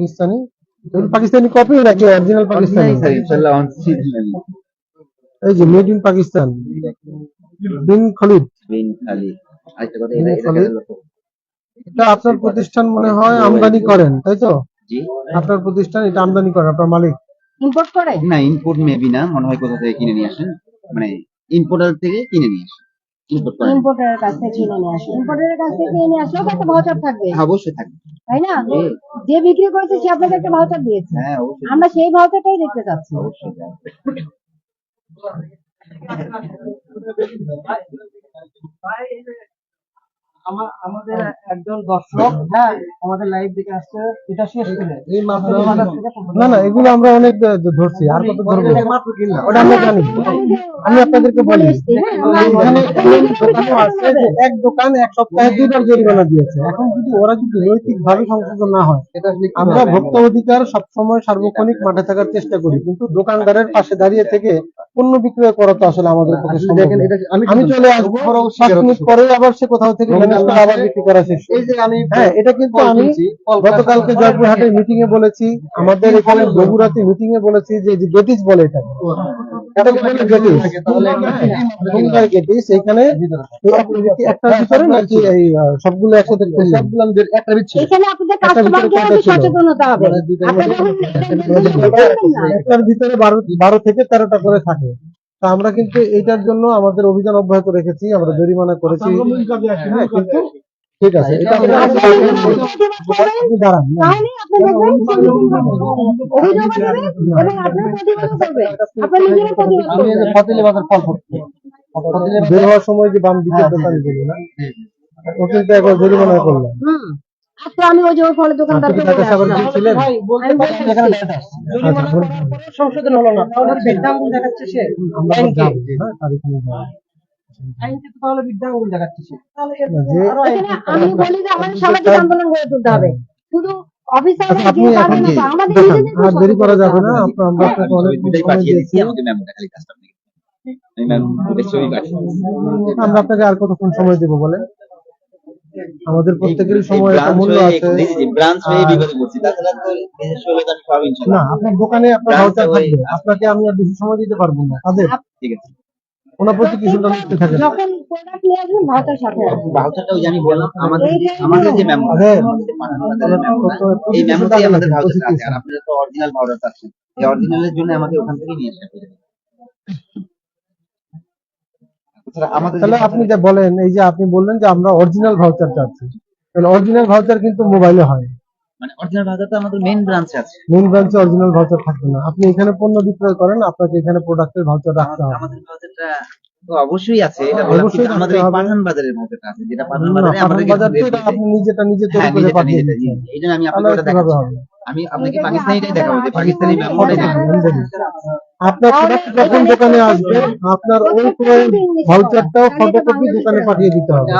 Pakistani? Pakistani copy নাকি original Pakistani? এই যে মেড ইন পাকিস্তান। বিন খলিদ। বিন খালি আরেকটা কথা এটা এটা খালি? কেন লক্ষ্য? এটা আপনার প্রতিষ্ঠান মনে হয় আমদানি করেন তাই তো? আপনার প্রতিষ্ঠান এটা আমদানি করেন আপনার মালিক। ইম্পোর্ট করে? না ইম্পোর্ট মেবি না মনে হয় কোথা থেকে কিনে নিয়ে আসেন। মানে ইম্পোর্টার থেকে কিনে নিয়ে আসেন। ইম্পোর্টারের কাছ থেকে কিনে নিয়ে আসে ইম্পোর্টারের কাছ থেকে কিনে নিয়ে আসলেও তো একটা ভাউচার থাকবে। হ্যাঁ, অবশ্যই থাকবে। তাই না? যে বিক্রি করেছে সে আপনাকে একটা ভাউচার দিয়েছে। হ্যাঁ অবশ্যই আমরা সেই ভাউচারটাই দেখতে চাচ্ছি। অবশ্যই থাকবে। আমা- আমাদের একজন দর্শক হ্যাঁ আমাদের লাইভ দেখে আসছে এটা শেষ করে। এই মাত্র না না এগুলো আমরা অনেক ধরছি। আর কত ধরবো? ওটা আমরা জানি। আমি আপনাদেরকে বলি। এক দোকান এক সপ্তাহে দুইবার জরিমানা দিয়েছে। এখন যদি ওরা যদি নৈতিক ভাবে সংশোধন না হয় আমরা ভোক্তা অধিকার সবসময় সার্বক্ষণিক মাঠে থাকার চেষ্টা করি। কিন্তু দোকানদারের পাশে দাঁড়িয়ে থেকে পণ্য বিক্রয় করা তো আসলে আমাদের পক্ষে আমি চলে আসব সাত মিনিট পরে আবার সে কোথাও থেকে আবার বিক্রি করা শেষ করবে। হ্যাঁ এটা কিন্তু আমি গতকালকে জয়পুরহাটের মিটিং এ বলেছি। আমাদের এখানে বগুড়াতে মিটিং এ বলেছি যে যে গেটিস বলে এটা। ভিতরে। নাকি এই সবগুলো একসাথে? একটা ভিতরে? সচেতন হতে হবে। একটার ভিতরে বারো বারো থেকে তেরোটা করে থাকে। তা আমরা কিন্তু এইটার জন্য আমাদের অভিযান অব্যাহত রেখেছি আমরা জরিমানা করেছি। হ্যাঁ, কিন্তু ঠিক আছে এটা আপনি দাঁড়ান ফতিলে বাজার ফল বের হওয়ার সময় যে বাম দিকের দোকানগুলো না? একবার জরিমানা করলাম আমি ওই যে ফলের দোকানদার সংশোধন হলো না। দেখাচ্ছে সে। আমি বলি যে আমাদের সামাজিক আন্দোলন গড়ে তুলতে হবে। শুধু অফিসাররা আচ্ছা, দেরি করা যাবে না আমরা আপনাকে। আমরা আর কতক্ষণ সময় দেবো বলেন? আমাদের প্রত্যেকেরই সময় একটা মূল্য আছে। না আপনার দোকানে আপনার ভাউচার থাকবে। আপনাকে আমি আর বেশি সময় দিতে পারব না। তাদের ঠিক আছে। ওনার প্রতি কিছুটা থাকে যখন প্রোডাক্ট নিয়ে আসবেন ভাতার সাথে আসবেন। ভাউচারটা ওই আমি বললাম আমাদের আমাদের যে ম্যাম এই আমাদের আছে আর আপনাদের তো অরিজিনাল ভাউচার আছে এই অরিজিনালের জন্য আমাকে ওখান থেকে নিয়ে আসতে হবে। তাহলে আপনি যে বলেন এই যে আপনি বললেন যে আমরা অরিজিনাল ভাউচার চাচ্ছি। তাহলে অরিজিনাল ভাউচার কিন্তু মোবাইলে হয়। মানে অরিজিনাল ভাউচারটা আমাদের মেইন ব্রাঞ্চে আছে। মেইন ব্রাঞ্চে অরিজিনাল ভাউচার থাকবে না। আপনি এখানে পণ্য বিক্রয় করেন আপনাকে এখানে প্রোডাক্টের ভাউচার রাখতে হবে। আমাদের ভাউচারটা তো অবশ্যই আছে এটা আমাদের এই পাঠান বাজারের ভাউচারটা আছে যেটা পাঠান বাজারে আমাদের বাজার তো এটা আপনি নিজেটা নিজে তৈরি হ্যাঁ করে পাঠিয়ে দিচ্ছেন। এই আমি আপনাকে ওটা কীভাবে আমি আপনাকে পাকিস্তানিটাই দেখাবো যে পাকিস্তানি আপনার প্রোডাক্ট যখন দোকানে আসবে আপনার ওই ভাউচারটাও ফটোকপি দোকানে পাঠিয়ে দিতে হবে।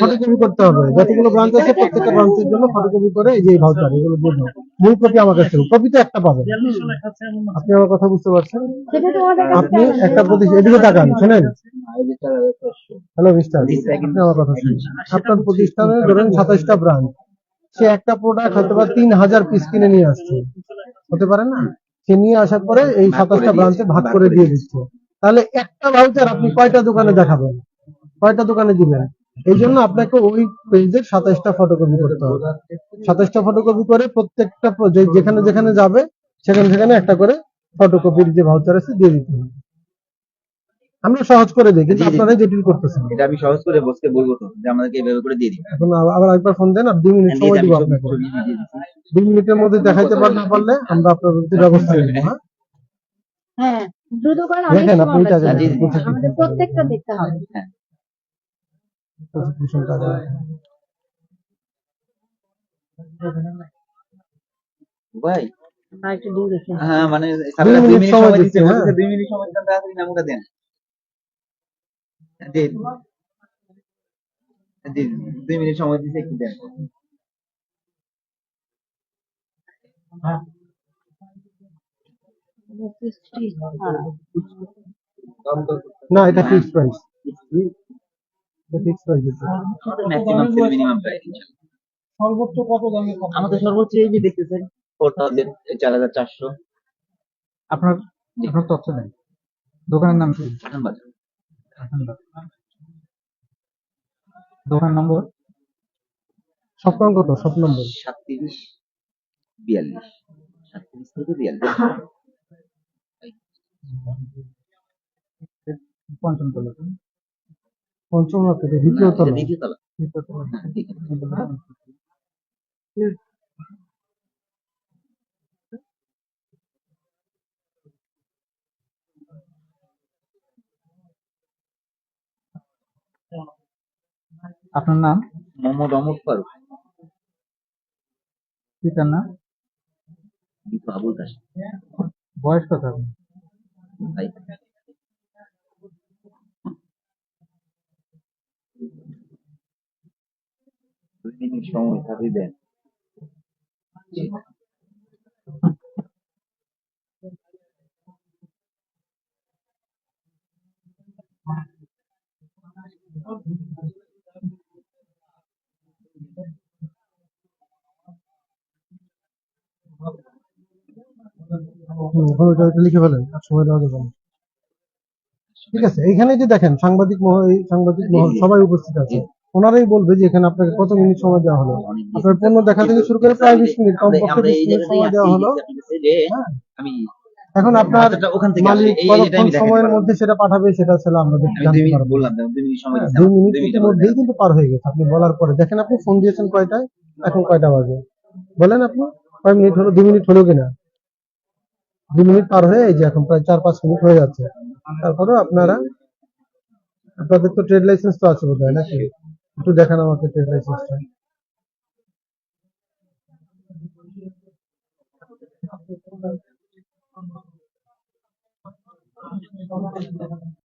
ফটোকপি করতে হবে। যতগুলো ব্রাঞ্চ আছে প্রত্যেকটা ব্রাঞ্চের জন্য ফটোকপি করে এই যে ভাউচার এগুলো দাও। মূল কপি আমার কাছে কপি তো একটা পাবেন। আপনি আমার কথা বুঝতে পারছেন? আপনি একটা প্রতিষ্ঠান এদিকে তাকান শুনেন। হ্যালো মিস্টার আপনি আমার কথা শুনুন। আপনার প্রতিষ্ঠানে ধরেন সাতাইশটা ব্রাঞ্চ সে একটা প্রোডাক্ট হয়তো বা তিন হাজার পিস কিনে নিয়ে আসছে। হতে পারে না? সে নিয়ে আসার পরে এই সাতাশটা ব্রাঞ্চে ভাগ করে দিয়ে দিচ্ছে। তাহলে একটা ভাউচার আপনি কয়টা দোকানে দেখাবেন? কয়টা দোকানে দিবেন? এই জন্য আপনাকে ওই পেজের সাতাশটা ফটোকপি করতে হবে। সাতাশটা ফটোকপি করে প্রত্যেকটা যেখানে যেখানে যাবে সেখানে সেখানে একটা করে ফটোকপির যে ভাউচার আছে দিয়ে দিতে হবে। আমরা সহজ করে দিই কিন্তু। আপনারাই জটিল করতেছেন। এটা আমি সহজ করে বসকে বলব তো যে আমাদেরকে এভাবে করে দিয়ে দিন। এখন আবার একবার ফোন দেন আর দুই মিনিট সময় দিব আপনাকে। দুই মিনিটের মধ্যে দেখাইতে পার না পারলে আমরা আপনার প্রতি ব্যবস্থা নেব হ্যাঁ? হ্যাঁ দ্রুত করেন অনেক দেখেন আপনি এটা লাগছে। জি, জি। আমাদের প্রত্যেকটা দেখতে হবে। ভাই আর একটু দূর দেখে। হ্যাঁ মানে দুই মিনিট সময় সময় দিচ্ছে দিচ্ছে, হ্যাঁ। দুই মিনিট সময় দিচ্ছেন তাড়াতাড়ি নামটা দেন। দিন। দিন। দুই মিনিট সময় দিচ্ছে একটু দেন। না এটা ফিক্সড প্রাইস এটা price maximum sale minimum price সর্বোচ্চ কত দামে আমাদের সর্বোচ্চ এই যে দেখতেছেন ফোর থাউজেন্ড চার হাজার চারশো। আপনার আপনার তথ্য দেন। দোকানের নাম কি? বাজার দোকান নম্বর? সপ্তাহ কত? সব নম্বর? সাতত্রিশ। বিয়াল্লিশ সাতত্রিশ থেকে বিয়াল্লিশ পঞ্চম তলা পঞ্চম রাতে দ্বিতীয় না, তলা এটা দ্বিতীয় তলা তৃতীয় তলা। হ্যাঁ, দ্বিতীয় তলা। আপনার নাম মোহাম্মদ অমর ফারুক পিতার নাম কিন্তু আবুল কাশেম। বয়স কত? আপনার? ভাই। দুই মিনিট সময় থাকলে দেন। হুম, ওখানে ওটা লিখে ফেলেন আর সময় দেওয়া যাবে না। ঠিক আছে এইখানে যে দেখেন সাংবাদিক মহল সাংবাদিক মহল সবাই উপস্থিত আছে। ওনারাই বলবে যে এখানে আপনাকে কত মিনিট সময় দেওয়া হলো। আপনার পণ্য দেখা থেকে শুরু করে প্রায় বিশ মিনিট কমপক্ষে বিশ মিনিট সময় দেওয়া হলো। হ্যাঁ। এখন আপনার মালিক কতক্ষণ সময়ের মধ্যে সেটা পাঠাবে সেটা ছিল আমরা দেখতে দুই পারব। দুই মিনিট সময় হ্যাঁ, মিনিটের মধ্যেই কিন্তু পার হয়ে গেছে আপনি বলার পরে। দেখেন আপনি ফোন দিয়েছেন কয়টায়? এখন কয়টা বাজে? বলেন আপনি কয় মিনিট হলো দুই মিনিট হলো কিনা? দুই মিনিট পার হয়ে এই যে এখন প্রায় চার, পাঁচ মিনিট হয়ে যাচ্ছে। তারপরেও আপনারা, আপনাদের তো ট্রেড লাইসেন্স তো আছে বোধ হয় নাকি? একটু দেখান আমাকে ট্রেড লাইসেন্সটা